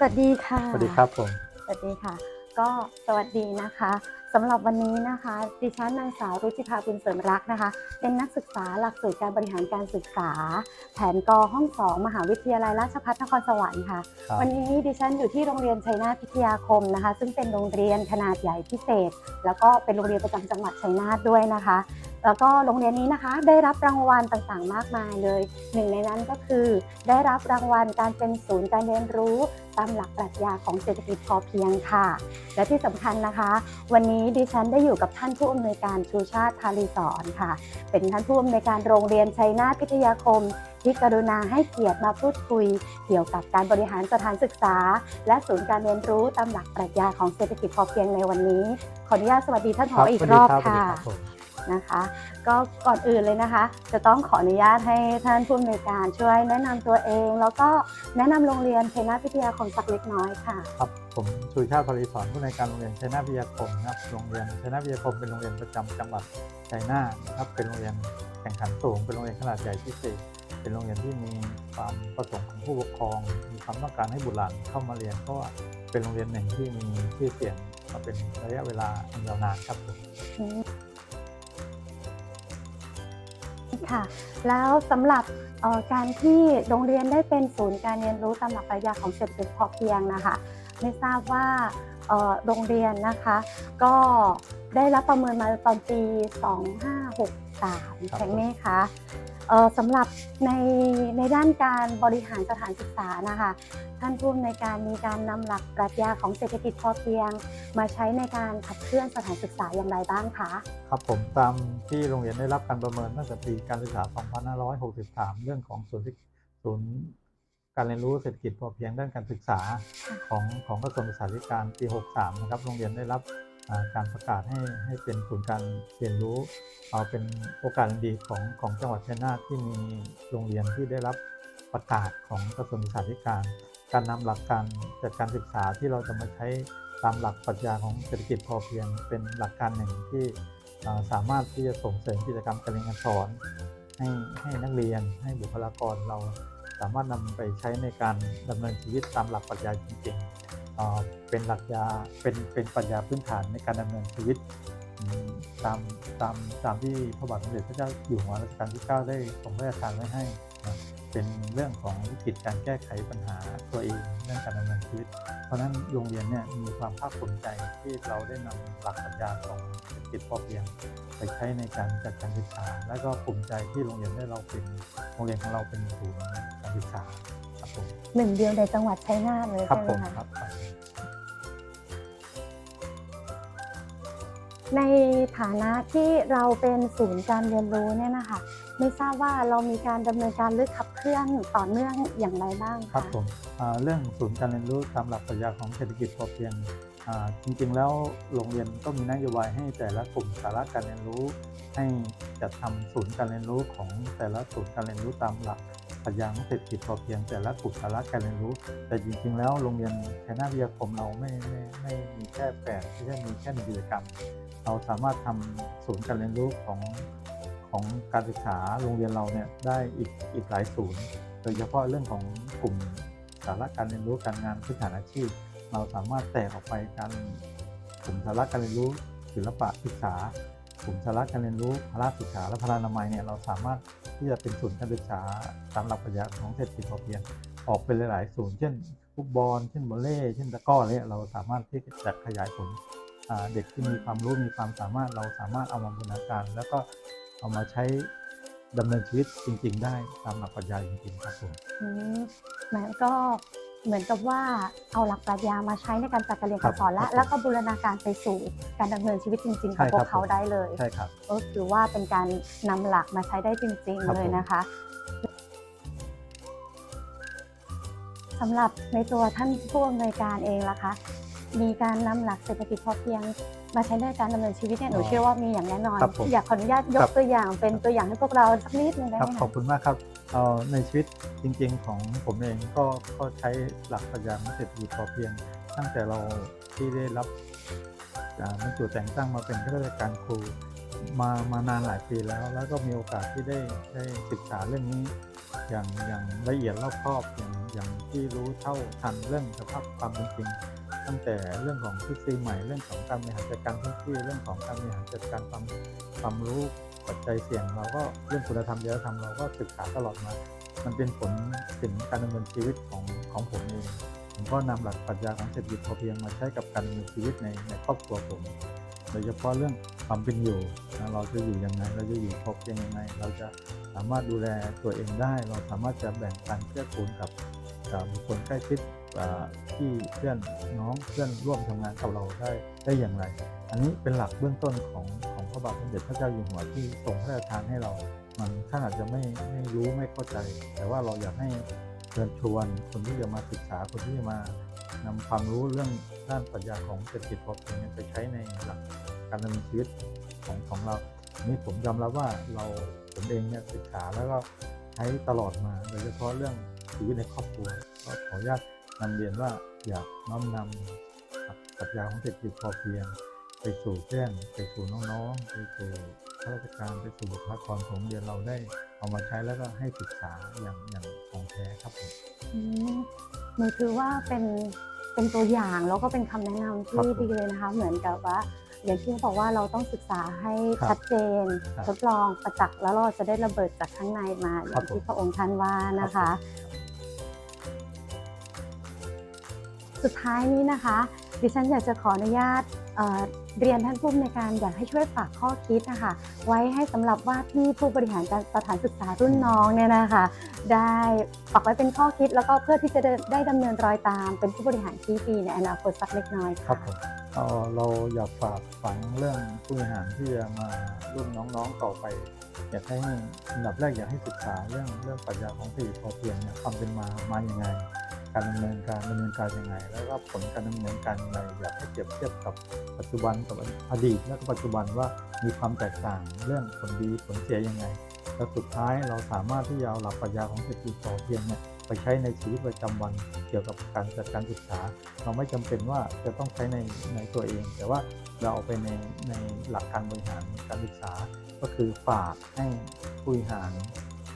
สวัสดีค่ะ สวัสดีครับผม สวัสดีค่ะ ก็สวัสดีนะคะสำหรับวันนี้นะคะ ดิฉันนางสาวรุจิภาบุญเสริมรักนะคะ เป็นนักศึกษาหลักสูตรการบริหารการศึกษา แผนกห้องสองมหาวิทยาลัยราชภัฏนครสวรรค์ค่ะครับวันนี้ดิฉันอยู่ที่โรงเรียนชัยนาทพิทยาคมนะคะ ซึ่งเป็นโรงเรียนขนาดใหญ่พิเศษ แล้วก็เป็นโรงเรียนประจำจังหวัดชัยนาทด้วยนะคะ แล้วก็โรงเรียนนี้นะคะ ได้รับรางวัลต่างๆ มากมายเลย หนึ่งในนั้นก็คือ ได้รับรางวัลการเป็นศูนย์การเรียนรู้ตามหลักปรัชญาของเศรษฐกิจพอเพียงค่ะ และที่สำคัญนะคะ วันนี้ดิฉันได้อยู่กับท่านผู้อำนวยการชูชาติพาลีสอนค่ะ เป็นท่านผู้อำนวยการโรงเรียนชัยนาทพิทยาคมที่กรุณาให้เกียรติมาพูดคุย เกี่ยวกับการบริหารสถานศึกษา และศูนย์การเรียนรู้ตามหลักปรัชญาของเศรษฐกิจพอเพียงในวันนี้ ขออนุญาตสวัสดีท่านผออีกรอบค่ะ นะคะ ก็ก่อนอื่นเลยนะคะ จะต้องขออนุญาตให้ท่านผู้อำนวยการช่วยแนะนำตัวเอง แล้วก็แนะนำโรงเรียนชัยนาพิทยาคมสักเล็กน้อยค่ะครับผมชูชาติพลีสอนผู้ในการโรงเรียนชัยนาทวิทยาคมครับโรงเรียนชัยนาทวิทยาคมเป็นโรงเรียนประจำจังหวัดชัยนาทครับเป็นโรงเรียนแข่งขันสูงเป็นโรงเรียนขนาดใหญ่พิเศษเป็นโรงเรียนที่มีความประสงค์ของผู้ปกครอง มีความต้องการให้บุตรหลานเข้ามาเรียนเพราะว่าเป็นโรงเรียนหนึ่งที่มีชื่อเสียงมาเป็นระยะเวลาอันยาวนานครับผม ค่ะ แล้วสำหรับเอ่อการที่โรงเรียนได้เป็นศูนย์การเรียนรู้ตามหลักปรัชญาของเศรษฐกิจพอเพียงนะคะ ไม่ทราบว่าเอ่อโรงเรียนนะคะ ก็ได้รับประเมินมาตอนปี 2563 ใช่ไหมคะเอ่อ สำหรับในในด้านการบริหารสถานศึกษานะคะ ท่านผู้อำนวยการมีการนำหลักปรัชญาของเศรษฐกิจพอเพียง มาใช้ในการขับเคลื่อนสถานศึกษาอย่างไรบ้างคะครับผมตามที่โรงเรียนได้รับการประเมินตั้งแต่ปีการศึกษา 2563 เรื่องของศูนย์ศูนย์การเรียนรู้เศรษฐกิจพอเพียงด้านการศึกษาของของกระทรวงศึกษาธิการปี 63 นะครับโรงเรียนได้รับ การประกาศให้ให้เป็นศูนย์การเรียนรู้ เอาเป็นโอกาสดีของของจังหวัดชัยนาทที่มีโรงเรียนที่ได้รับประกาศของกระทรวงศึกษาธิการ การนำหลักการจัดการศึกษาที่เราจะมาใช้ตามหลักปรัชญาของเศรษฐกิจพอเพียง เป็นหลักการหนึ่งที่สามารถที่จะส่งเสริมกิจกรรมการเรียนการสอน ให้ให้นักเรียนให้บุคลากรเราสามารถนำไปใช้ในการดำเนินชีวิตตามหลักปรัชญาจริงๆ เป็นหลักยาเป็นเป็นปรัชญาพื้นฐานในการดำเนินชีวิตอืมตามตามตามที่พระบาทสมเด็จพระเจ้าอยู่หัวรัชกาลที่ 9 ได้ทรงพระราชทานไว้ให้นะเป็นเรื่องของวิกฤตการแก้ไขปัญหาตัวเองเรื่องการดำเนินชีวิต เพราะฉะนั้นโรงเรียนเนี่ยมีความภาคภูมิใจที่เราได้นำหลักปรัชญาของเศรษฐกิจพอเพียงไปใช้ในการจัดการศึกษา และก็ภูมิใจที่โรงเรียนได้เราเป็นโรงเรียนของเราเป็นศูนย์การศึกษาครับผมหนึ่งเดียวในจังหวัดชัยนาทเลยครับใช่ผไหมมคะ ในฐานะที่เราเป็นศูนย์การเรียนรู้เนี่ยนะคะไม่ทราบว่าเรามีการดำเนินการหรือขับเคลื่อนต่อเนื่องอย่างไรบ้างครับผมเรื่องศูนย์การเรียนรู้ตามหลักปรัชญาของเศรษฐกิจพอเพียงจริงๆแล้วโรงเรียนก็มีนโยบายให้แต่ละกลุ่มสาระการเรียนรู้ ให้จัดทำศูนย์การเรียนรู้ของแต่ละศูนย์การเรียนรู้ตามหลักปรัชญาของเศรษฐกิจพอเพียงแต่ละกลุ่มสาระการเรียนรู้ แต่จริงๆแล้วโรงเรียนชัยนาทวิทยาคมเราไม่ไม่ไม่มีแค่แปดไม่ใช่มีแค่หนึ่งกิจกรรม เราสามารถทำศูนย์การเรียนรู้ของของการศึกษาโรงเรียนเราเนี่ยได้อีกอีกหลายศูนย์ โดยเฉพาะเรื่องของกลุ่มสาระการเรียนรู้การงานพื้นฐานอาชีพ เราสามารถแตกออกไปการกลุ่มสาระการเรียนรู้ศิลปะศึกษากลุ่มสาระการเรียนรู้พละศึกษาและพลานามัยเนี่ยเราสามารถที่จะเป็นศูนย์การศึกษาตามหลักปรัชญาของเศรษฐกิจพอเพียงออกเป็นหลายๆศูนย์เช่นฟุตบอลเช่นวอลเลย์เช่นตะก้ออะไรเนี่ยเราสามารถที่จะขยายผล เด็กที่มีความรู้มีความสามารถเราสามารถเอามาบูรณาการ แล้วก็เอามาใช้ดำเนินชีวิตจริง ๆ ได้ตามหลักปรัชญาจริงๆครับผมอืมหมายก็เหมือนกับว่าเอาหลักปรัชญามาใช้ในการจัดการเรียนการสอนและแล้วก็บูรณาการไปสู่การดำเนินชีวิตจริง ๆ ของพวกเขาได้เลยใช่ครับก็คือว่าเป็นการนำหลักมาใช้ได้จริงครับๆเลยผมนะคะสำหรับในตัวท่านผู้อำนวยการเองล่ะคะ มีการนำหลักเศรษฐกิจพอเพียง มาใช้ในการดำเนินชีวิตเนี่ยหนูเชื่อว่ามีอย่างแน่นอน ครับผมอยากขออนุญาตยครักบ ตัวอย่างเป็นตัวอย่างให้พวกเราสักนิดนึงได้ครับไหมขอบคะคุณมากครับเอ่อในชีวิตจริงๆของผมเองก็ก็ใช้หลักปรัชญาของเศรษฐกิจพอเพียง ตั้งแต่เราที่ได้รับอ่าบรรจุแต่งตั้งมาเป็นข้าราชการครูมามานานหลายปีแล้ว แล้วก็มีโอกาสที่ได้ได้ศึกษาเรื่องนี้ อย่างอย่างละเอียดรอบคอบอย่างอย่างที่รู้เท่าทันเรื่องสภาพความเป็นจริง ตั้งแต่เรื่องของทฤษฎีใหม่เรื่องของการบริหารจัดการพื้นที่เรื่องของการบริหารจัดการความความรู้ปัจจัยเสี่ยง เราก็เรื่องคุณธรรมจริยธรรมเราก็ศึกษาตลอดมา มันเป็นผลถึงการดำเนินชีวิตของของผมเองผมก็นำหลักปรัชญาของเศรษฐกิจพอเพียงมาใช้กับการดำเนินชีวิตในในครอบครัวผมโดยเฉพาะเรื่องความเป็นอยู่นะเราจะอยู่ยังไงเราจะอยู่พอเพียงยังไง เราจะสามารถดูแลตัวเองได้ เราสามารถจะแบ่งปันเกื้อกูลกับบุคคลใกล้ชิด ที่เพื่อนน้องเพื่อนร่วมทำงานกับเราได้ได้อย่างไร อันนี้เป็นหลักเบื้องต้นของของพระบาทสมเด็จพระเจ้าอยู่หัวที่ทรงพระราชทานให้เรา มันท่านอาจจะไม่ไม่รู้ไม่เข้าใจ แต่ว่าเราอยากให้เชิญชวนคนที่จะมาศึกษาคนที่จะมานำความรู้เรื่องด้านปรัชญาของเศรษฐกิจพอเพียงไปใช้ในหลักการดำเนินชีวิตของของเราอันนี้ผมยอมรับว่าเราผมเองเนี่ยศึกษาแล้วก็ใช้ตลอดมาโดยเฉพาะเรื่องชีวิตในครอบครัวก็ขออนุญาต นำเรียนว่าอยากน้อมนำปรัชญาของเศรษฐกิจพอเพียง ไปสู่เพื่อนไปสู่น้องๆ ไปสู่ข้าราชการไปสู่บุคลากรของโรงเรียนเราได้เอามาใช้แล้วก็ให้ศึกษาอย่างอย่างของแท้ครับผมอืมหนูถือว่าเป็นเป็นตัวอย่างแล้วก็เป็นคำแนะนำครับที่ผมดีเลยนะคะเหมือนกับว่าอย่างที่เขาบอกว่าเราต้องศึกษาให้ครับชัดเจนครับทดลองประจักษ์แล้วเราจะได้ระเบิดจากข้างในมาอครัย่าบงที่ผมพระองค์ท่านว่านะครัคะ สุดท้ายนี้นะคะ ดิฉันอยากจะขออนุญาตเเรียนท่านผู้อำนการอยากให้ช่วยฝากข้อคิดนะคะไว้ให้สำหรับว่าที่ผู้บริหารการสถานศึกษารุ่นน้องเนี่ยนะคะ ได้ฝากไว้เป็นข้อคิดแล้วก็เพื่อที่จะได้ได้ดำเนินรอยตาม เป็นผู้บริหารที่ดีในอนาคตสักเล็กน้อยครับผมเอ่อเราอยากฝากฝังเรื่องผู้บริหารที่จะมารุ่นน้องๆต่อไป อยากให้อันดับแรกอยากให้ศึกษาเรื่องเรื่องปรัชญาของเศรษฐกิจพอเพียงเนี่ยความเป็นมามาอย่างไง การดำเนินการดำเนินการยังไง แล้วก็ผลการดำเนินการยังไงอยากให้เปรียบเทียบกับปัจจุบันกับอดีตและก็ปัจจุบันว่ามีความแตกต่างเรื่องผลดีผลเสียยังไงแล้วสุดท้ายเราสามารถที่จะเอาหลักปรัชญาของเศรษฐกิจพอเพียงเนี่ยไปใช้ในชีวิตประจำวันเกี่ยวกับการจัดการศึกษา เราไม่จำเป็นว่าจะต้องใช้ในในตัวเอง แต่ว่าเราเอาไปในในหลักการบริหารการศึกษา ก็คือฝากให้ผู้บริหาร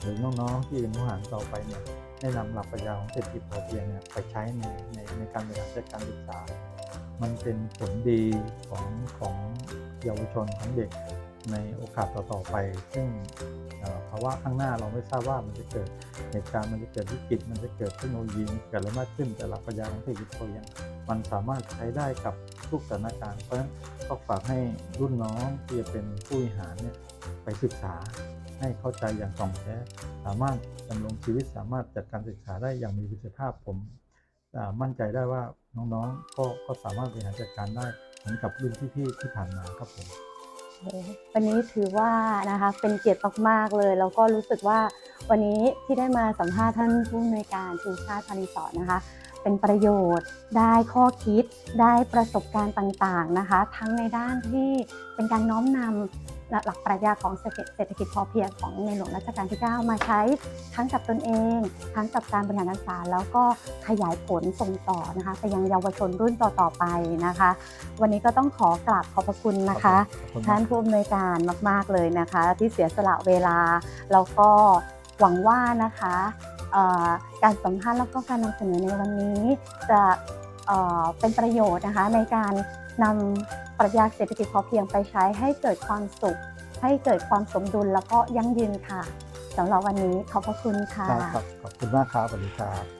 หรือน้องๆที่เป็นผู้บริหารต่อไปเนี่ย ได้นำหลักปรัชญาของเศรษฐกิจพอเพียงเนี่ยไปใช้ในในในการบริหารจัดการศึกษา มันเป็นผลดีของของเยาวชนของเด็กในโอกาสต่อๆไป ซึ่งเอ่อภาวะข้างหน้าเราไม่ทราบว่ามันจะเกิดเหตุการณ์มันจะเกิดวิกฤตมันจะเกิดเทคโนโลยีเกิดอะไรมากขึ้นแต่หลักปรัชญาของเศรษฐกิจพอเพียงมันสามารถใช้ได้กับทุกสถานการณ์เพราะฉะนั้นก็ฝากให้รุ่นน้องที่จะเป็นผู้บริหารเนี่ยไปศึกษา ให้เข้าใจอย่างถ่องแท้ สามารถดำรงชีวิตสามารถจัดการศึกษาได้อย่างมีประสิทธิภาพผมมั่นใจได้ว่าน้องๆ ก็ก็สามารถบริหารจัดการได้เหมือนกับรุ่นพี่ๆที่ผ่านมาครับผมโอ้โหวันนี้ถือว่านะคะเป็นเกียรติมากๆเลย แล้วก็รู้สึกว่าวันนี้ที่ได้มาสัมภาษณ์ท่านผู้อำนวยการชูชาติพานิสอนนะคะ เป็นประโยชน์ได้ข้อคิดได้ประสบการณ์ต่างๆนะคะ ทั้งในด้านที่เป็นการน้อมนำ หลักปรัชญาของเศรษฐเศรษฐกิจพอเพียงของในหลวงรัชกาลที่ 9 มาใช้ทั้งกับตนเอง ทั้งกับการบริหารการศึกษาแล้วก็ขยายผลส่งต่อนะคะไปยังเยาวชนรุ่นต่อๆไปนะคะ วันนี้ก็ต้องขอกราบขอบพระคุณนะคะขอบคุณท่านผู้อำนวยการมาก ๆเลยนะคะ ที่เสียสละเวลาแล้วก็หวังว่านะคะเอ่อการสัมภาษณ์แล้วก็การนำเสนอในวันนี้จะเอ่อเป็นประโยชน์นะคะในการนำ ปรัชญาเศรษฐกิจพอเพียงไปใช้ให้เกิดความสุข ให้เกิดความสมดุลแล้วก็ยั่งยืนค่ะสำหรับวันนี้ขอบพระคุณค่ะ ครับ ขอบคุณมากครับสวัสดีครับ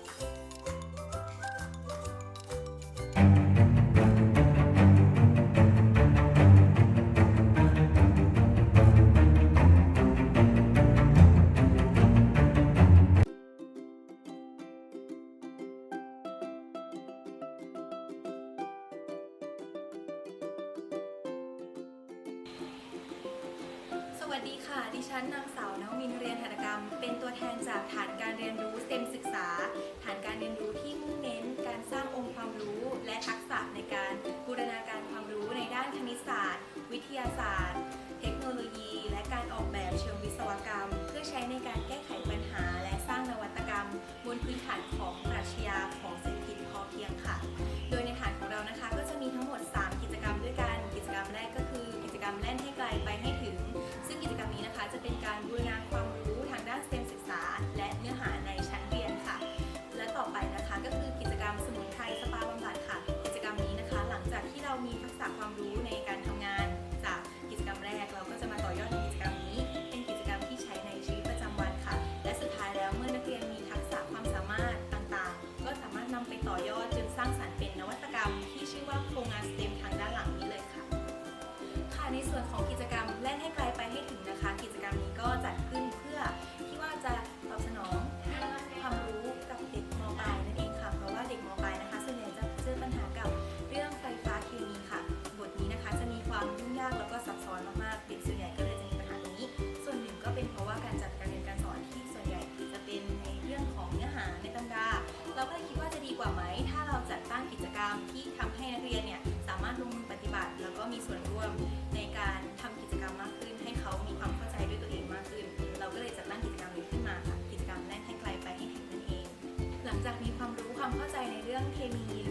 เป็นตัวแทนจากฐานการเรียนรู้เต็มศึกษา ฐานการเรียนรู้ที่มุ่งเน้น การสร้างองค์ความรู้ และทักษะในการบูรณาการความรู้ในด้านคณิตศาสตร์ วิทยาศาสตร์ เทคโนโลยี และการออกแบบเชิงวิศวกรรม เพื่อใช้ในการแก้ไขปัญหา และสร้างนวัตกรรม บนพื้นฐานของ หาในชั้นเรียน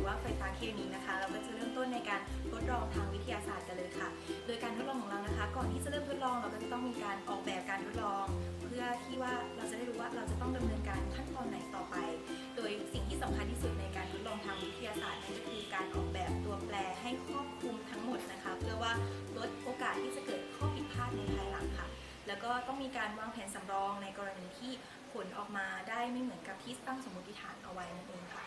ว่าไฟฟ้าเคมีนะคะ เราก็จะเริ่มต้นในการทดลองทางวิทยาศาสตร์กันเลยค่ะ โดยการทดลองของเรานะคะ ก่อนที่จะเริ่มทดลองเราก็จะต้องมีการออกแบบการทดลอง เพื่อที่ว่าเราจะได้รู้ว่าเราจะต้องดำเนินการขั้นตอนไหนต่อไป โดยสิ่งที่สำคัญที่สุดในการทดลองทางวิทยาศาสตร์นั่นก็คือการออกแบบตัวแปรให้ครอบคลุมทั้งหมดนะคะ เพื่อว่าลดโอกาสที่จะเกิดข้อผิดพลาดในภายหลังค่ะแล้วก็ต้องมีการวางแผนสำรองในกรณีที่ผลออกมาได้ไม่เหมือนกับที่ตั้งสมมติฐานเอาไว้นั่นเองค่ะ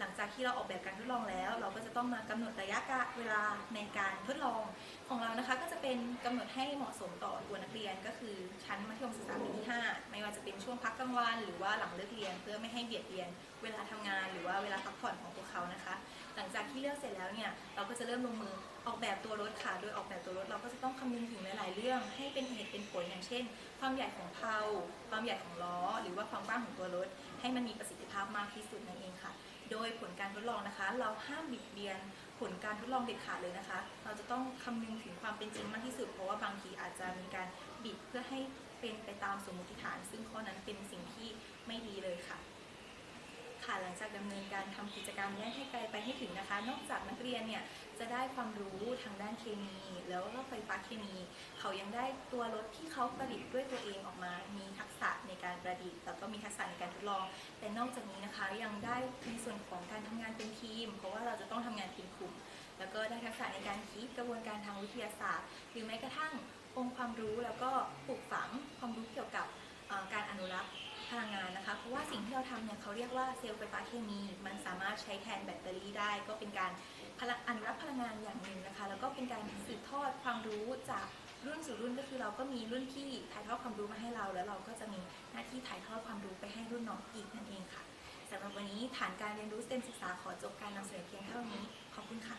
หลังจากที่เราออกแบบการทดลองแล้ว เราก็จะต้องมากำหนดระยะเวลาในการทดลองของเรานะคะ ก็จะเป็นกำหนดให้เหมาะสมต่อตัวนักเรียนก็คือชั้นมัธยมศึกษาปีที่5ไม่ว่าจะเป็นช่วงพักกลางวันหรือว่าหลังเลิกเรียน เพื่อไม่ให้เบียดเบียน เวลาทำงานหรือว่าเวลาพักผ่อนของพวกเขานะคะ หลังจากที่เลือกเสร็จแล้วเนี่ยเราก็จะเริ่มลงมือออกแบบตัวรถค่ะ โดยออกแบบตัวรถเราก็จะต้องคำนึงถึงหลาย ๆ เรื่อง ให้เป็นเหตุเป็นผลอย่างเช่น ความใหญ่ของเพลาความใหญ่ของล้อ หรือว่าความกว้างของตัวรถ ให้มันมีประสิทธิภาพมากที่สุดนั่นเองค่ะ โดยผลการทดลองนะคะ เราห้ามบิดเบียนผลการทดลองเด็ดขาดเลยนะคะ เราจะต้องคำนึงถึงความเป็นจริงมากที่สุด เพราะว่าบางทีอาจจะมีการบิดเพื่อให้เป็นไปตามสมมติฐาน ซึ่งข้อนั้นเป็นสิ่งที่ไม่ดีเลยค่ะค่ะหลังจากดำเนินการทำกิจกรรมแยกให้ไกลไปให้ถึงนะคะ นอกจากนักเรียนเนี่ย จะได้ความรู้ทางด้านเคมี แล้วก็ไฟฟ้าเคมี เขายังได้ตัวรถที่เขาประดิษฐ์ด้วยตัวเองออกมา มีทักษะในการประดิษฐ์ แล้วก็มีทักษะในการทดลอง แต่นอกจากนี้นะคะยังได้ในส่วนของการทำงานเป็นทีม เพราะว่าเราจะต้องทำงานทีมกลุ่ม แล้วก็ได้ทักษะในการคิดกระบวนการทางวิทยาศาสตร์ หรือแม้กระทั่งองค์ความรู้แล้วก็ปลูกฝังความรู้เกี่ยวกับการอนุรักษ์พลังงานนะคะ เพราะว่าสิ่งที่เราทำเนี่ยเขาเรียกว่าเซลล์ไฟฟ้าเคมี มันสามารถใช้แทนแบตเตอรี่ได้ ก็เป็นการ พลังอนุรักษ์พลังงานอย่างหนึ่งนะคะ แล้วก็เป็นการสืบทอดความรู้จากรุ่นสู่รุ่นก็คือเราก็มีรุ่นพี่ถ่ายทอดความรู้มาให้เรา แล้วเราก็จะมีหน้าที่ถ่ายทอดความรู้ไปให้รุ่นน้องอีกนั่นเองค่ะสำหรับวันนี้ฐานการเรียนรู้เต็มศึกษาขอจบการนำเสนอเพียงเท่านี้ ขอบคุณค่ะ